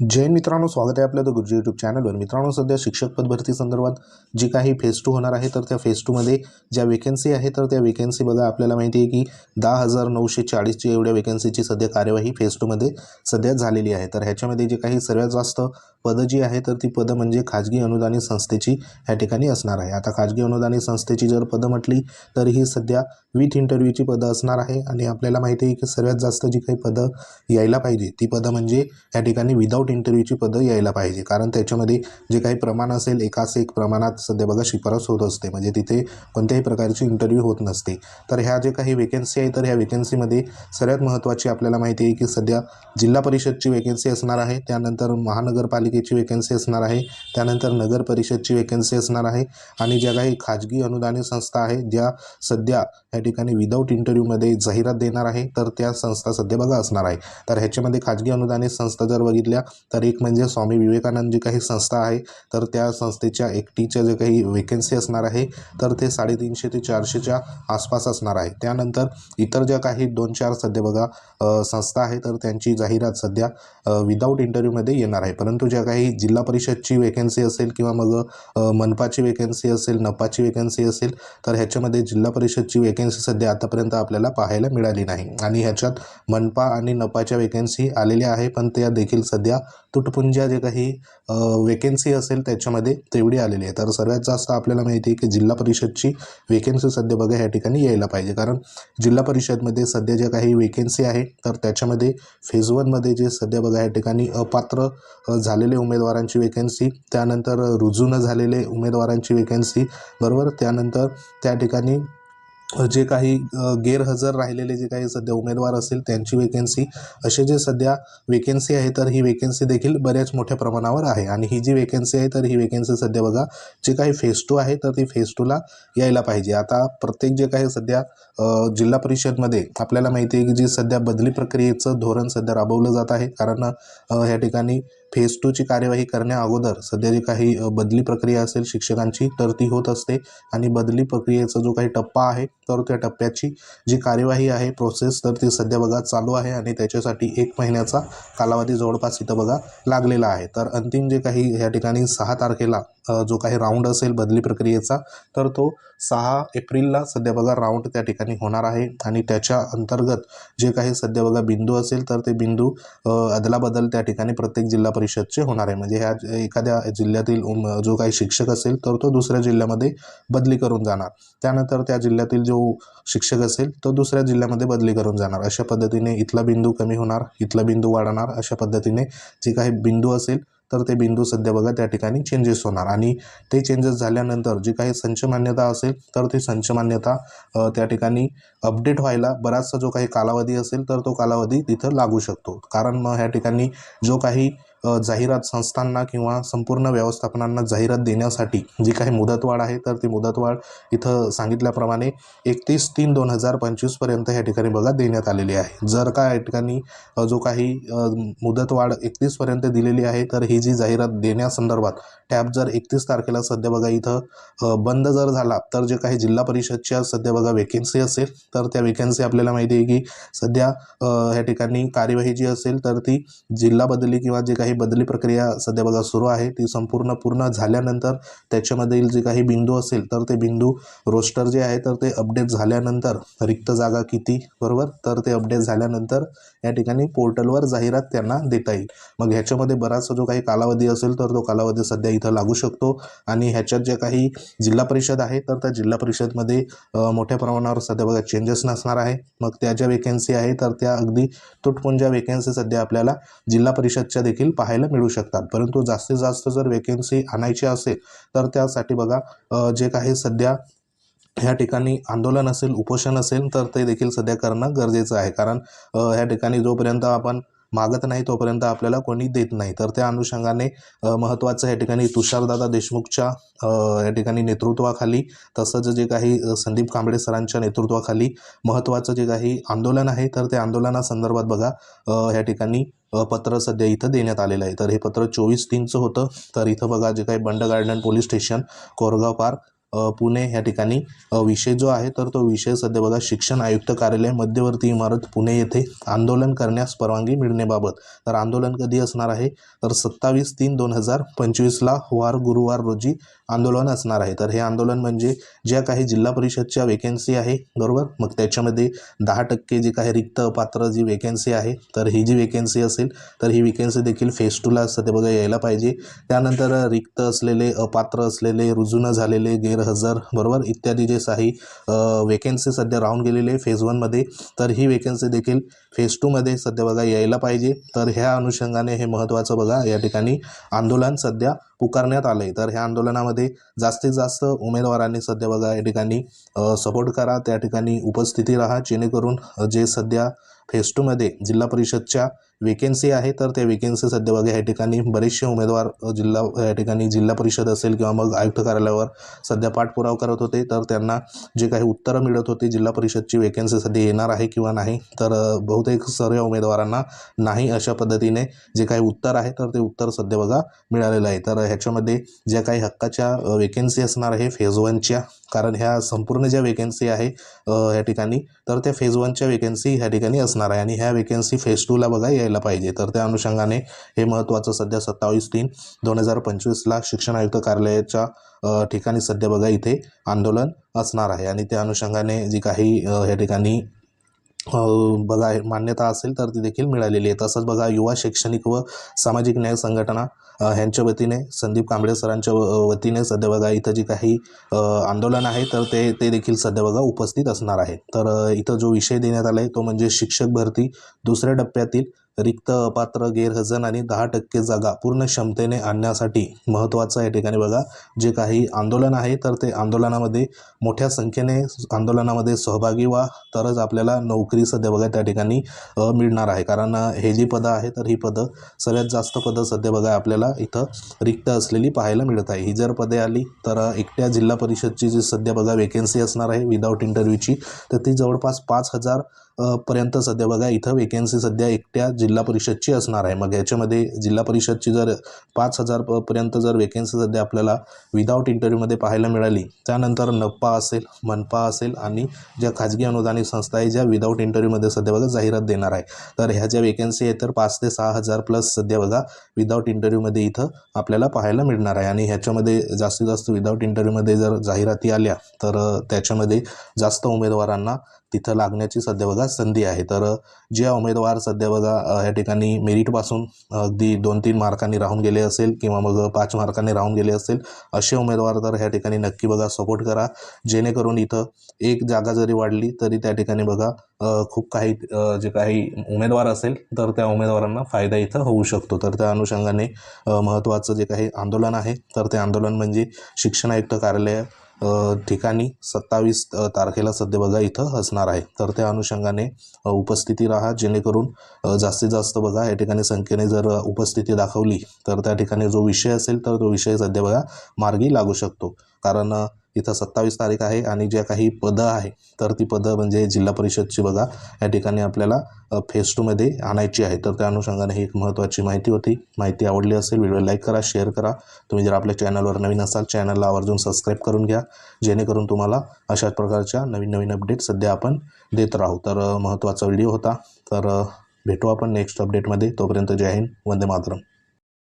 जैन मित्रांनो स्वागत आहे आपल्या द गुरुजी यूट्यूब चॅनलवर मित्रांनो सध्या शिक्षक पद भरती संदर्भात जी काही फेज टू होणार आहे तर त्या फेज टूमध्ये ज्या वेकन्सी आहे तर त्या वेकन्सी बघा आपल्याला माहिती आहे की दहा हजार नऊशे चाळीसची एवढ्या वेकन्सीची सध्या कार्यवाही फेज टूमध्ये सध्या झालेली आहे. तर ह्याच्यामध्ये जे काही सर्वात जास्त पदं जी आहे तर ती पदं म्हणजे खाजगी अनुदानित संस्थेची ह्या ठिकाणी असणार आहे. आता खाजगी अनुदानित संस्थेची जर पदं म्हटली तर ही सध्या विथ इंटरव्ह्यूची पदं असणार आहे. आणि आपल्याला माहिती आहे की सर्वात जास्त जी काही पदं यायला पाहिजे ती पदं म्हणजे या ठिकाणी विदाऊट इंटरव्ह्यूची पदं यायला पाहिजे. कारण त्याच्यामध्ये जे काही प्रमाण असेल एकाच एक प्रमाणात सध्या बघा शिफारस होत असते. म्हणजे तिथे कोणत्याही प्रकारची इंटरव्ह्यू होत नसते. तर ह्या जे काही वेकेन्सी आहे तर ह्या वेकेन्सीमध्ये सर्वात महत्त्वाची आपल्याला माहिती आहे की सध्या जिल्हा परिषदची वेकेन्सी असणार आहे. त्यानंतर महानगरपालिका महापालिकेची वेकन्सी असणार आहे. त्यानंतर नगर परिषदची असणार आहे. आणि ज्या काही खाजगी अनुदानित संस्था आहे ज्या सध्या या ठिकाणी विदाऊट इंटरव्ह्यूमध्ये जाहिरात देणार आहे तर त्या संस्था सध्या बघा असणार आहे. तर ह्याच्यामध्ये खाजगी अनुदानित संस्था जर बघितल्या तर एक म्हणजे स्वामी विवेकानंद जी काही संस्था आहे तर त्या संस्थेच्या एकटीच्या जे काही वेकन्सी असणार आहे तर ते साडेतीनशे ते चारशेच्या आसपास असणार आहे. त्यानंतर इतर ज्या काही दोन चार सध्या बघा संस्था आहे तर त्यांची जाहिरात सध्या विदाऊट इंटरव्ह्यूमध्ये येणार आहे. परंतु ज्या काही जिल्हा परिषदची वेकन्सी असेल किंवा मग मनपाची वेकन्सी असेल नपाची वेकन्सी असेल तर ह्याच्यामध्ये जिल्हा परिषदची वेकन्सी सध्या आतापर्यंत आपल्याला पाहायला मिळाली नाही. आणि ह्याच्यात मनपा आणि नपाच्या वेकन्सी आलेल्या आहे पण त्या देखील सध्या तुटपुंज्या जे काही वेकेन्सी असेल त्याच्यामध्ये तेवढी आलेली आहे. तर सर्वात जास्त आपल्याला माहिती आहे की जिल्हा परिषदची वेकेन्सी सध्या बघा ह्या ठिकाणी यायला पाहिजे. कारण जिल्हा परिषदमध्ये सध्या ज्या काही वेकेन्सी आहे तर त्याच्यामध्ये फेज वनमध्ये जे सध्या बघा या ठिकाणी अपात्र झालेलं झालेले उमेदवारांची वेकन्सी त्यानंतर रुजू न झालेले उमेदवारांची वेकन्सी बरोबर? त्यानंतर त्या ठिकाणी जे काही गैरहजर राहिलेले जे काही सध्या उमेदवार असेल त्यांची वेकेन्सी असे जे सध्या वेकेन्सी आहे तर ही वेकेन्सी देखील बऱ्याच मोठ्या प्रमाणावर आहे. आणि ही जी वेकेन्सी आहे तर ही वेकेन्सी सध्या बघा जे काही फेज टू आहे तर ती फेज टूला यायला पाहिजे. आता प्रत्येक जे काही सध्या जिल्हा परिषदमध्ये आपल्याला माहिती आहे की जी सध्या बदली प्रक्रियेचं धोरण सध्या राबवलं जात आहे. कारण ह्या ठिकाणी फेज टूची कार्यवाही करण्या अगोदर सध्या जी काही बदली प्रक्रिया असेल शिक्षकांची तर ती होत असते. आणि बदली प्रक्रियेचा जो काही टप्पा आहे तर त्या टप्प्याची जी कार्यवाही आहे प्रोसेस तर ती सध्या बघा चालू आहे. आणि त्याच्यासाठी एक महिन्याचा कालावधी जवळपास इथं बघा लागलेला आहे. तर अंतिम जे काही ह्या ठिकाणी सहा तारखेला जो काही राऊंड असेल बदली प्रक्रियेचा तर तो सहा एप्रिलला सध्या बघा राऊंड त्या ठिकाणी होणार आहे. आणि त्याच्या अंतर्गत जे काही सध्या बघा बिंदू असेल तर ते बिंदू अदलाबदल त्या ठिकाणी प्रत्येक जिल्हा परिषदचे होणार आहे. म्हणजे ह्या एखाद्या जिल्ह्यातील जो काही शिक्षक असेल तर तो दुसऱ्या जिल्ह्यामध्ये बदली करून जाणार. त्यानंतर त्या जिल्ह्यातील जो शिक्षक असेल तो दुसऱ्या जिल्ह्यामध्ये बदली करून जाणार. अशा पद्धतीने इथला बिंदू कमी होणार इथला बिंदू वाढणार. अशा पद्धतीने जे काही बिंदू असेल तर ते बिंदू सध्या बघा त्या ठिकाणी चेंजेस होणार. आणि ते चेंजेस झाल्यानंतर जी काही संच मान्यता असेल तर ती संच मान्यता त्या ठिकाणी अपडेट व्हायला बराचसा जो काही कालावधी असेल तर तो कालावधी तिथं लागू शकतो. कारण मग ह्या ठिकाणी जो काही जाहिरात संस्थांना किंवा संपूर्ण व्यवस्थापनांना जाहिरात देण्यासाठी जी काही मुदतवाढ आहे तर ती मुदतवाढ इथं सांगितल्याप्रमाणे एकतीस तीन दोन हजार पंचवीसपर्यंत ह्या ठिकाणी बघा देण्यात आलेली आहे. जर का या ठिकाणी जो काही मुदतवाढ एकतीसपर्यंत दिलेली आहे तर ही जी जाहिरात देण्यासंदर्भात टॅब जर एकतीस तारखेला सध्या बघा इथं बंद जर झाला तर जे काही जिल्हा परिषदच्या सध्या बघा वेकेन्सी असेल तर त्या वेकेन्सी आपल्याला माहिती आहे की सध्या ह्या ठिकाणी कार्यवाही जी असेल तर ती जिल्हा बदली किंवा जे काही बदली प्रक्रिया सध्या बघा सुरू आहे. ती संपूर्ण पूर्ण झाल्यानंतर त्याच्यामधील जे काही बिंदू असेल तर ते बिंदू रोस्टर जे आहे तर ते अपडेट झाल्यानंतर रिक्त जागा किती? बरोबर? तर ते अपडेट झाल्यानंतर या ठिकाणी पोर्टलवर जाहिरात त्यांना देता येईल. मग ह्याच्यामध्ये बराचसा जो काही कालावधी असेल तर तो कालावधी सध्या इथं लागू शकतो. आणि ह्याच्यात जे काही जिल्हा परिषद आहे तर त्या जिल्हा परिषदमध्ये मोठ्या प्रमाणावर सध्या बघा चेंजेस नसणार आहे. मग त्या ज्या वेकेन्सी आहे तर त्या अगदी तुटपुंज्या वेकेन्सी सध्या आपल्याला जिल्हा परिषदच्या देखील पाहायला मिळू शकतात. परंतु जास्तीत जास्त जर वेकेन्सी आणायची असेल तर त्यासाठी बघा जे काही सध्या ह्या ठिकाणी आंदोलन असेल उपोषण असेल तर ते देखील सध्या करणं गरजेचं आहे. कारण ह्या ठिकाणी जोपर्यंत आपण मागत नाही तोपर्यंत आपल्याला कोणी देत नाही. तर त्या अनुषंगाने महत्त्वाचं या ठिकाणी तुषारदादा देशमुखच्या या ठिकाणी नेतृत्वाखाली तसंच जे काही संदीप कांबळे सरांच्या नेतृत्वाखाली महत्त्वाचं जे काही आंदोलन आहे तर त्या आंदोलनासंदर्भात बघा ह्या ठिकाणी पत्र सध्या इथं देण्यात आलेलं आहे. तर हे पत्र चोवीस तीनचं होतं. तर इथं बघा जे काही Bund Garden police station Koregaon Park Pune या ठिकाणी विषय जो आहे तर तो विषय सध्या बघा शिक्षण आयुक्त कार्यालय मध्यवर्ती इमारत पुणे येथे आंदोलन करण्यास परवानगी मिळण्याबाबत. तर आंदोलन कधी असणार आहे? तर सत्तावीस तीन दोन हजार पंचवीसला वार गुरुवार रोजी आंदोलन असणार आहे. तर हे आंदोलन म्हणजे ज्या काही जिल्हा परिषदच्या वेकेन्सी आहे बरोबर? मग त्याच्यामध्ये दहा टक्के जी काही रिक्त पात्र जी वेकेन्सी आहे तर ही जी वेकेन्सी असेल तर ही वेकेन्सी देखील फेस टूला सध्या बघा यायला पाहिजे. त्यानंतर रिक्त असलेले अपात्र असलेले रुजू न झालेले गैरहजर बरोबर? इत्यादी जे काही वेकेन्सी सध्या राहून गेलेले फेज वनमध्ये तर ही वेकेन्सी देखील फेज टूमध्ये सध्या बघा यायला पाहिजे. तर ह्या अनुषंगाने हे महत्त्वाचं बघा या ठिकाणी आंदोलन सध्या पुकारण्यात आलं आहे तर ह्या आंदोलनामध्ये जास्तीत जास्त उमेदवारांनी सध्या बघा या ठिकाणी सपोर्ट करा त्या ठिकाणी उपस्थिती राहा जेणेकरून जे सध्या फेस्टूमध्ये जिल्हा परिषदच्या वेकेन्सी आहे तर त्या वेकेन्सी सध्या बघा या ठिकाणी बरेचसे उमेदवार जिल्हा या ठिकाणी जिल्हा परिषद असेल किंवा मग आयुक्त कार्यालयावर सध्या पाठपुरावा करत होते तर त्यांना जे काही उत्तरं मिळत होती जिल्हा परिषदची वेकेन्सी सध्या येणार आहे किंवा नाही तर बहुतेक सर्व उमेदवारांना नाही अशा पद्धतीने जे काही उत्तर आहे तर ते उत्तर सध्या बघा मिळालेलं आहे. तर ह्याच्यामध्ये ज्या काही हक्काच्या वेकेन्सी असणार आहे फेज वनच्या कारण ह्या संपूर्ण ज्या वेकेन्सी आहे ह्या ठिकाणी तर त्या फेज वनच्या वेकेन्सी ह्या ठिकाणी असणार आहे. आणि ह्या वेकेन्सी फेज टूला बघा या यायला पाहिजे. तर त्या अनुषंगाने हे महत्त्वाचं सध्या सत्तावीस तीन दोन हजार पंचवीसला शिक्षण आयुक्त कार्यालयाच्या ठिकाणी सध्या बघा इथे आंदोलन असणार आहे. आणि त्या अनुषंगाने जी काही ह्या ठिकाणी बघा मान्यता असेल तर ती देखील मिळालेली आहे. तसंच बघा युवा शैक्षणिक व सामाजिक न्याय संघटना ह्यांच्या वतीने संदीप कांबळे सरांच्या व- वतीने सध्या बघा इथं जी काही आंदोलन आहे तर ते ते देखील सध्या बघा उपस्थित असणार आहे. तर इथं जो विषय देण्यात आला आहे तो म्हणजे शिक्षक भरती दुसऱ्या टप्प्यातील रिक्त अपात्र गैरहजर आणि दहा टक्के जागा पूर्ण क्षमतेने आणण्यासाठी महत्त्वाचं या ठिकाणी बघा जे काही आंदोलन आहे तर ते आंदोलनामध्ये मोठ्या संख्येने आंदोलनामध्ये सहभागी व्हा. तरच आपल्याला नोकरी सध्या बघा त्या ठिकाणी मिळणार आहे. कारण हे जी पदं आहे तर ही पदं सगळ्यात जास्त पदं सध्या बघा आपल्याला इथं रिक्त असलेली पाहायला मिळत आहे. ही जर पदे आली तर एकट्या जिल्हा परिषदची जी सध्या बघा वेकेन्सी असणार आहे विदाऊट इंटरव्ह्यूची तर ती जवळपास पाच हजार पर्यंत सध्या बघा इथं वेकेन्सी सध्या एकट्या जिल्हा परिषदची असणार आहे. मग याच्यामध्ये जिल्हा परिषदची जर पाच हजार पर्यंत जर वेकेन्सी सध्या आपल्याला विदाऊट इंटरव्ह्यूमध्ये पाहायला मिळाली त्यानंतर नप्पा असेल मनपा असेल आणि ज्या खाजगी अनुदानित संस्था आहे ज्या विदाऊट इंटरव्ह्यूमध्ये सध्या बघा जाहिरात देणार आहे. तर ह्या ज्या वेकेन्सी आहे तर पाच ते सहा हजार प्लस सध्या बघा विदाऊट इंटरव्ह्यूमध्ये इथं आपल्याला पाहायला मिळणार आहे. आणि ह्याच्यामध्ये जास्तीत जास्त विदाऊट इंटरव्ह्यूमध्ये जर जाहिराती आल्या तर त्याच्यामध्ये जास्त उमेदवारांना तिथं लागण्याची सध्या बघा संधी आहे. तर जे उमेदवार सध्या बघा या ठिकाणी मेरिटपासून अगदी दोन तीन मार्कांनी राहून गेले असेल किंवा मग पाच मार्कांनी राहून गेले असेल असे उमेदवार तर ह्या ठिकाणी नक्की बघा सपोर्ट करा. जेणेकरून इथं एक जागा जरी वाढली तरी त्या ठिकाणी बघा खूप काही जे काही उमेदवार असेल तर त्या उमेदवारांना फायदा इथं होऊ शकतो. तर त्या अनुषंगाने महत्त्वाचं जे काही आंदोलन आहे तर ते आंदोलन म्हणजे शिक्षण आयुक्त कार्यालय ठिकाणी सत्तावीस तारखेला सध्या बघा इथं असणार आहे. तर त्या अनुषंगाने उपस्थिती राहा जेणेकरून जास्तीत जास्त बघा या ठिकाणी संख्येने जर उपस्थिती दाखवली तर त्या ठिकाणी जो विषय असेल तर तो विषय सध्या बघा मार्गी लागू शकतो. कारण इथं सत्तावीस तारीख आहे आणि ज्या काही पदं आहे तर ती पदं म्हणजे जिल्हा परिषदची बघा या ठिकाणी आपल्याला फेस टूमध्ये आणायची आहे. तर त्या अनुषंगाने ही एक महत्त्वाची माहिती होती. माहिती आवडली असेल व्हिडिओ लाईक करा शेअर करा. तुम्ही जर आपल्या चॅनलवर नवीन असाल चॅनलला आवर्जून सबस्क्राईब करून घ्या. जेणेकरून तुम्हाला अशाच प्रकारच्या नवीन नवीन अपडेट सध्या आपण देत राहू. तर महत्त्वाचा व्हिडिओ होता. तर भेटू आपण नेक्स्ट अपडेटमध्ये तोपर्यंत जय हिंद वंदे मातरम.